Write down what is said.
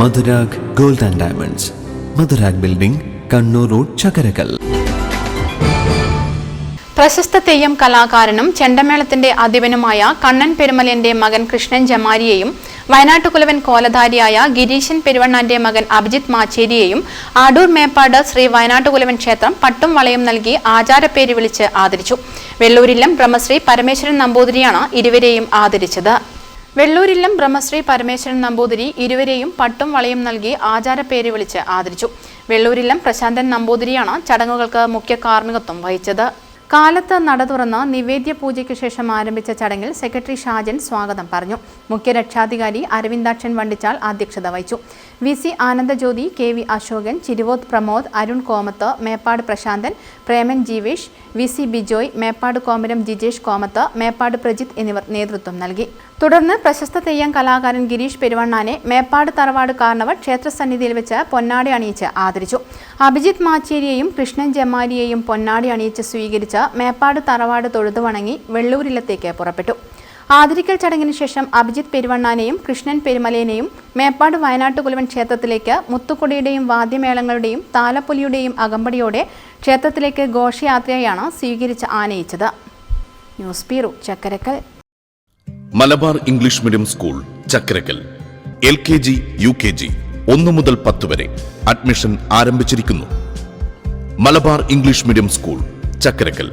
Madhurag gold and diamonds. Madhurag building Kannur road Chakkarakkal. പ്രശസ്ത തെയ്യം കലാകാരനും ചെണ്ടമേളത്തിന്റെ അധിപനുമായ കണ്ണൻ പെരുമലിന്റെ മകൻ കൃഷ്ണൻ ജമാരിയെയും വയനാട്ടുകുലവൻ കോലധാരിയായ ഗിരീശൻ പെരുവണ്ണാന്റെ മകൻ അഭിജിത് മാച്ചേരിയെയും ആടൂർ മേപ്പാട് ശ്രീ വയനാട്ടുകുലവൻ ക്ഷേത്രം പട്ടും വളയും നൽകി ആചാരപ്പേര് വിളിച്ച് ആദരിച്ചു. വെള്ളൂരിലും ബ്രഹ്മശ്രീ പരമേശ്വരൻ നമ്പൂതിരിയാണ് ഇരുവരെയും ആദരിച്ചത്. വെള്ളൂരില്ലം ബ്രഹ്മശ്രീ പരമേശ്വരൻ നമ്പൂതിരി ഇരുവരെയും പട്ടും വളയും നൽകി ആചാര ആചാരപ്പേര് വിളിച്ച് ആദരിച്ചു. വെള്ളൂരില്ലം പ്രശാന്തൻ നമ്പൂതിരിയാണ് ചടങ്ങുകൾക്ക് മുഖ്യ കാർമ്മികത്വം വഹിച്ചത്. കാലത്ത് നട തുറന്ന് നിവേദ്യ പൂജയ്ക്ക് ശേഷം ആരംഭിച്ച ചടങ്ങിൽ സെക്രട്ടറി ഷാജൻ സ്വാഗതം പറഞ്ഞു. മുഖ്യ രക്ഷാധികാരി അരവിന്ദാക്ഷൻ വണ്ടിച്ചാൽ അധ്യക്ഷത വഹിച്ചു. V C Anandajyothi K V Ashokan Chiruvoth Pramod Arun Komath Meppad Prasanthan Preman Jeevesh V C Bijoy Meppad Komaram Jijesh Komath Meppad Prajith എന്നിവർ നേതൃത്വം നൽകി. തുടർന്ന് പ്രശസ്ത തെയ്യം കലാകാരൻ ഗിരീഷ് പെരുവണ്ണാനെ മേപ്പാട് തറവാട് കാർണവർ ക്ഷേത്രസന്നിധിയിൽ വെച്ച് പൊന്നാടി അണിയിച്ച് ആദരിച്ചു. അഭിജിത് മാച്ചേരിയെയും കൃഷ്ണൻ ജമാരിയെയും പൊന്നാടി അണിയിച്ച് സ്വീകരിച്ച് മേപ്പാട് തറവാട് തൊഴുതുവണങ്ങി വണങ്ങി വെള്ളൂരില്ലത്തേക്ക് പുറപ്പെട്ടു. ആദരിക്കൽ ചടങ്ങിന് ശേഷം അഭിജിത്ത് പെരുവണ്ണാനെയും കൃഷ്ണൻ പെരുമലേനെയും മേപ്പാട് വയനാട്ടുകുലവൻ ക്ഷേത്രത്തിലേക്ക് മുത്തുക്കൊടിയുടെയും വാദ്യമേളങ്ങളുടെയും താലപ്പൊലിയുടെയും അകമ്പടിയോടെ ക്ഷേത്രത്തിലേക്ക് ഘോഷയാത്രയായാണ് സ്വീകരിച്ച് ആനയിച്ചത്. News bureau Chakkarakkal. Malabar English medium school Chakkarakkal. L K G U K G ഒന്ന് മുതൽ പത്ത് വരെ അഡ്മിഷൻ ആരംഭിച്ചിരിക്കുന്നു. Malabar English medium school Chakkarakkal.